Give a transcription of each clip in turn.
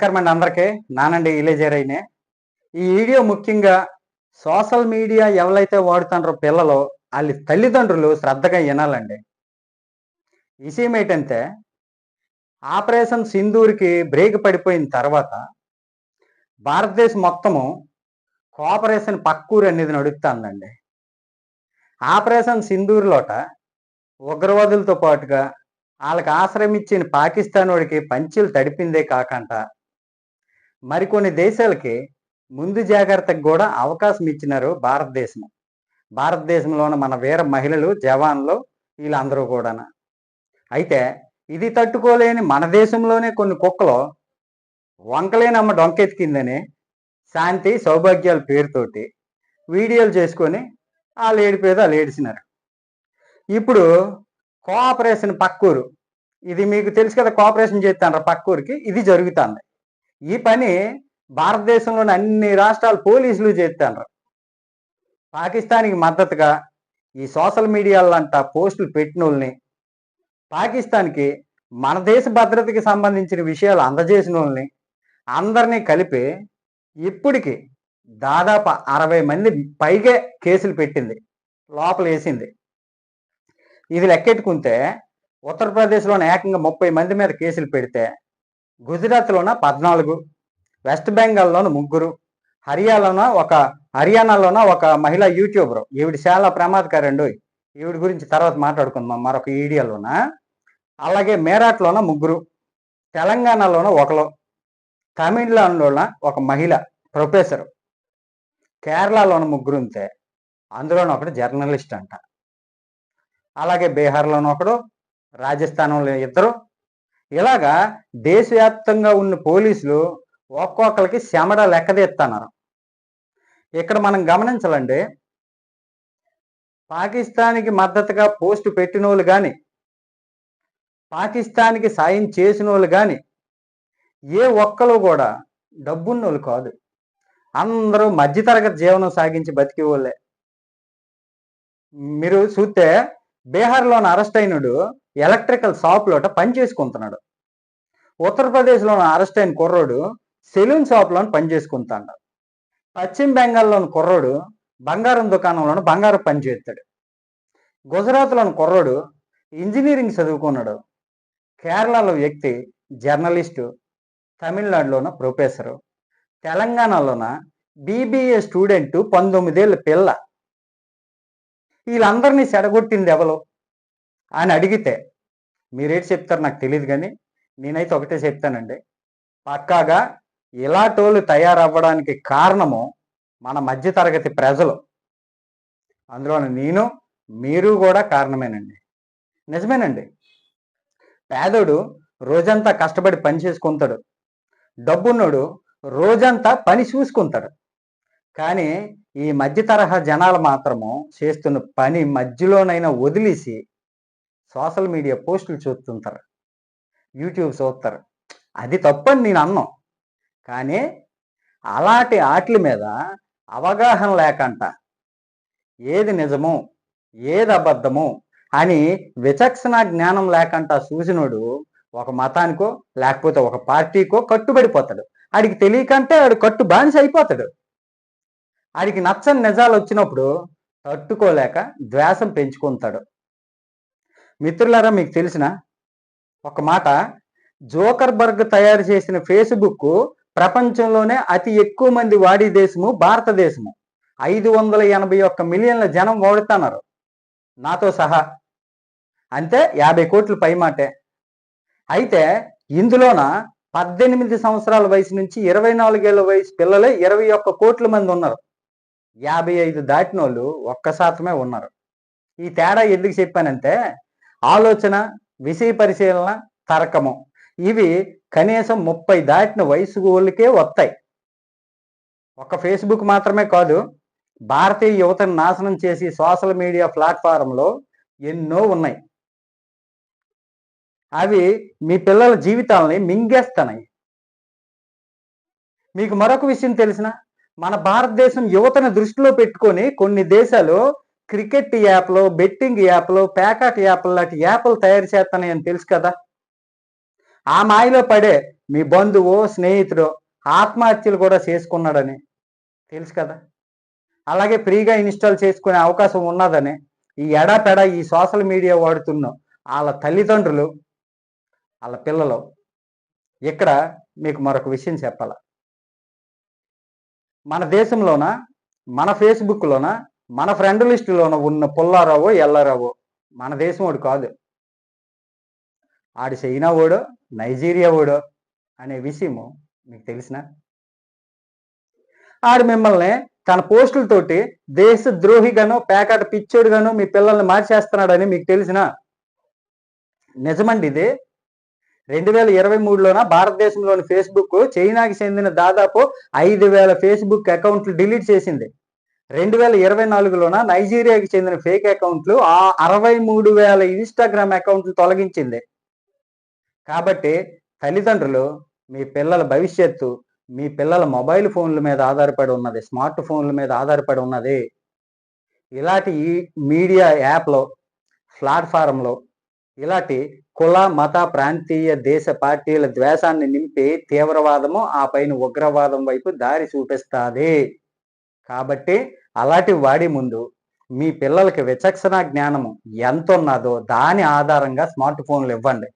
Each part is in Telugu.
నమస్కారం అండి అందరికీ. నానండి ఇలేజరైనే ఈ వీడియో ముఖ్యంగా సోషల్ మీడియా ఎవరైతే వాడుతున్నారో పిల్లలు వాళ్ళ తల్లిదండ్రులు శ్రద్ధగా వినాలండి. విషయం ఏంటంటే ఆపరేషన్ సింధూర్కి బ్రేక్ పడిపోయిన తర్వాత భారతదేశం మొత్తము కోఆపరేషన్ పక్కూరు అనేది నడుపుతుందండి. ఆపరేషన్ సింధూర్లోట ఉగ్రవాదులతో పాటుగా వాళ్ళకి ఆశ్రయం ఇచ్చిన పాకిస్తాన్ వాడికి పంచులు తడిపిందే కాకంట. మరికొన్ని దేశాలకి ముందు జాగ్రత్తకు కూడా అవకాశం ఇచ్చినారు భారతదేశం భారతదేశంలోని మన వీర మహిళలు జవాన్లు వీళ్ళందరూ కూడా అయితే ఇది తట్టుకోలేని మన దేశంలోనే కొన్ని కుక్కలు వంకలేనమ్మ డొంకెత్తికిందని శాంతి సౌభాగ్యాల పేరుతోటి వీడియోలు చేసుకొని వాళ్ళు లేడి వాళ్ళు లేడిసినారు. ఇప్పుడు కోఆపరేషన్ పక్కూరు. ఇది మీకు తెలుసు కదా కోఆపరేషన్ చేస్తాను పక్కూరికి. ఇది జరుగుతుంది. ఈ పని భారతదేశంలోని అన్ని రాష్ట్రాల పోలీసులు చేస్తారు పాకిస్తాన్కి మద్దతుగా ఈ సోషల్ మీడియాలంట పోస్టులు పెట్టిన వాళ్ళని పాకిస్తాన్కి మన దేశ భద్రతకి సంబంధించిన విషయాలు అందజేసిన వాళ్ళని అందరినీ కలిపి ఇప్పటికి దాదాపు అరవై మంది పైగే కేసులు పెట్టింది లోపల వేసింది ఇది లెక్కెట్టుకుంటే ఉత్తరప్రదేశ్లోని ఏకంగా ముప్పై మంది మీద కేసులు పెడితే గుజరాత్లోన పద్నాలుగు వెస్ట్ బెంగాల్లోన ముగ్గురు హర్యానాలోన ఒక హర్యానాలోన ఒక మహిళ యూట్యూబర్. ఈవిడ చాలా ప్రమాదకరండు. ఈవిడ గురించి తర్వాత మాట్లాడుకుందాం మరొక ఈడియాలోన అలాగే మేరాట్లోన ముగ్గురు తెలంగాణలోన ఒకరు తమిళనాడులోన ఒక మహిళ ప్రొఫెసర్. కేరళలోన ముగ్గురు ఉంటే అందులోన ఒకటి జర్నలిస్ట్ అంట. అలాగే బీహార్లోనూ ఒకడు రాజస్థాన్లో ఇద్దరు ఇలాగా దేశవ్యాప్తంగా ఉన్న పోలీసులు ఒక్కొక్కరికి శమడ లెక్కదీస్తున్నారు ఇక్కడ మనం గమనించాలండి పాకిస్తాన్కి మద్దతుగా పోస్టు పెట్టిన వాళ్ళు కానీ పాకిస్తాన్కి సాయం చేసిన వాళ్ళు కానీ ఏ ఒక్కరు కూడా డబ్బున్నోళ్ళు కాదు. అందరూ మధ్యతరగతి జీవనం సాగించి బతికే వాళ్ళే. మీరు చూస్తే బీహార్లోని అరెస్ట్ అయినడు ఎలక్ట్రికల్ షాప్లోట పని చేసుకుంటున్నాడు. ఉత్తరప్రదేశ్లోని అరెస్ట్ అయిన కుర్రోడు సెలూన్ షాప్లో పని చేసుకుంటాడు. పశ్చిమ బెంగాల్లోని కుర్రోడు బంగారం దుకాణంలోని బంగారం పని చేస్తాడు. గుజరాత్లోని కుర్రోడు ఇంజనీరింగ్ చదువుకున్నాడు. కేరళలో వ్యక్తి జర్నలిస్టు తమిళనాడులోన ప్రొఫెసరు తెలంగాణలోన బీబీఏ స్టూడెంట్ పంతొమ్మిదేళ్ళ పిల్ల. వీళ్ళందరినీ చెడగొట్టింది ఎవరు? అని అడిగితే మీరేటి చెప్తారు నాకు తెలియదు కానీ నేనైతే ఒకటే చెప్తానండి. పక్కాగా ఇలాటోళ్ళు తయారవ్వడానికి కారణము మన మధ్యతరగతి ప్రజలు. అందులో నేను మీరు కూడా కారణమేనండి. నిజమేనండి. పేదోడు రోజంతా కష్టపడి పని చేసుకుంటాడు. డబ్బున్నోడు రోజంతా పని చూసుకుంటాడు. కానీ ఈ మధ్య తరహా జనాలు మాత్రము చేస్తున్న పని మధ్యలోనైనా వదిలేసి సోషల్ మీడియా పోస్టులు చూస్తుంటారు. యూట్యూబ్ చూస్తారు. అది తప్పని నేను అన్నాం. కానీ అలాంటి ఆటల మీద అవగాహన లేకంట. ఏది నిజము ఏది అబద్ధము అని విచక్షణ జ్ఞానం లేకంట చూసినోడు ఒక మతానికో లేకపోతే ఒక పార్టీకో కట్టుబడిపోతాడు. ఆడికి తెలియకంటే ఆడు కట్టు బానిస అయిపోతాడు. ఆడికి నచ్చని నిజాలు వచ్చినప్పుడు తట్టుకోలేక ద్వేషం పెంచుకుంటాడు. మిత్రులారా మీకు తెలిసిన ఒక మాట. జోకర్బర్గ్ తయారు చేసిన ఫేస్బుక్ ప్రపంచంలోనే అతి ఎక్కువ మంది వాడి దేశము భారతదేశము. ఐదు వందల ఎనభై ఒక్క మిలియన్ల జనం వాడుతున్నారు. నాతో సహా. అంతే యాభై కోట్ల పైమాటే అయితే ఇందులోన పద్దెనిమిది సంవత్సరాల వయసు నుంచి ఇరవై నాలుగేళ్ళ వయసు పిల్లలే ఇరవై ఒక్క కోట్ల మంది ఉన్నారు. యాభై ఐదు దాటిన వాళ్ళు ఒక్క శాతమే ఉన్నారు. ఈ తేడా ఎందుకు చెప్పానంటే ఆలోచన విషయ పరిశీలన తర్కము. ఇవి కనీసం ముప్పై దాటిన వయసు వాళ్ళకే వస్తాయి ఒక ఫేస్బుక్ మాత్రమే కాదు భారతీయ యువతను నాశనం చేసి సోషల్ మీడియా ప్లాట్ఫారంలో ఎన్నో ఉన్నాయి. అవి మీ పిల్లల జీవితాలని మింగేస్తున్నాయి. మీకు మరొక విషయం తెలిసిన మన భారతదేశం యువతను దృష్టిలో పెట్టుకొని కొన్ని దేశాలు క్రికెట్ యాప్లో బెట్టింగ్ యాప్లో ప్యాకాట్ యాప్లు లాంటి యాప్లు తయారు చేస్తున్నాయని తెలుసు కదా. ఆ మాయలో పడే మీ బంధువు స్నేహితుడు ఆత్మహత్యలు కూడా చేసుకున్నాడని తెలుసు కదా. అలాగే ఫ్రీగా ఇన్స్టాల్ చేసుకునే అవకాశం ఉన్నదని ఈ ఎడాపెడ ఈ సోషల్ మీడియా వాడుతున్న వాళ్ళ తల్లిదండ్రులు వాళ్ళ పిల్లలు ఇక్కడ మీకు మరొక విషయం చెప్పాల. మన దేశంలోన మన ఫేస్బుక్లోన మన ఫ్రెండ్ లిస్టులోన ఉన్న పుల్లారావో ఎల్లారావో మన దేశం వాడు కాదు. ఆడి చైనా ఓడో నైజీరియా ఓడో అనే విషయము మీకు తెలిసిన? ఆడు మిమ్మల్ని తన పోస్టులతోటి దేశ ద్రోహిగాను పేకాట పిచ్చోడుగాను మీ పిల్లల్ని మార్చేస్తున్నాడని మీకు తెలిసిన? నిజమండి ఇది. రెండు వేల ఇరవై మూడులోన భారతదేశంలోని ఫేస్బుక్ చైనాకి చెందిన దాదాపు ఐదు వేల ఫేస్బుక్ అకౌంట్లు డిలీట్ చేసింది. రెండు వేల ఇరవై నాలుగులోన నైజీరియాకి చెందిన ఫేక్ అకౌంట్లు ఆ అరవై మూడు వేల ఇన్స్టాగ్రామ్ అకౌంట్లు తొలగించింది. కాబట్టి తల్లిదండ్రులు మీ పిల్లల భవిష్యత్తు మీ పిల్లల మొబైల్ ఫోన్ల మీద ఆధారపడి ఉన్నది స్మార్ట్ ఫోన్ల మీద ఆధారపడి ఉన్నది. ఇలాంటి ఈ మీడియా యాప్లో ప్లాట్ఫారంలో ఇలాంటి కుల మత ప్రాంతీయ దేశ పార్టీల ద్వేషాన్ని నింపి తీవ్రవాదము ఆ పైన ఉగ్రవాదం వైపు దారి చూపిస్తుంది. కాబట్టి అలాంటి వాడి ముందు మీ పిల్లలకి విచక్షణ జ్ఞానము ఎంత ఉన్నదో దాని ఆధారంగా స్మార్ట్ ఫోన్లు ఇవ్వండి.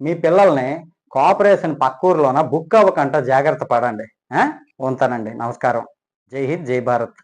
మీ పిల్లల్ని కోఆపరేషన్ పక్కూరులోన బుక్ అవ్వకంట జాగ్రత్త పడండి. ఉంటానండి. నమస్కారం. జై హింద్ జై భారత్.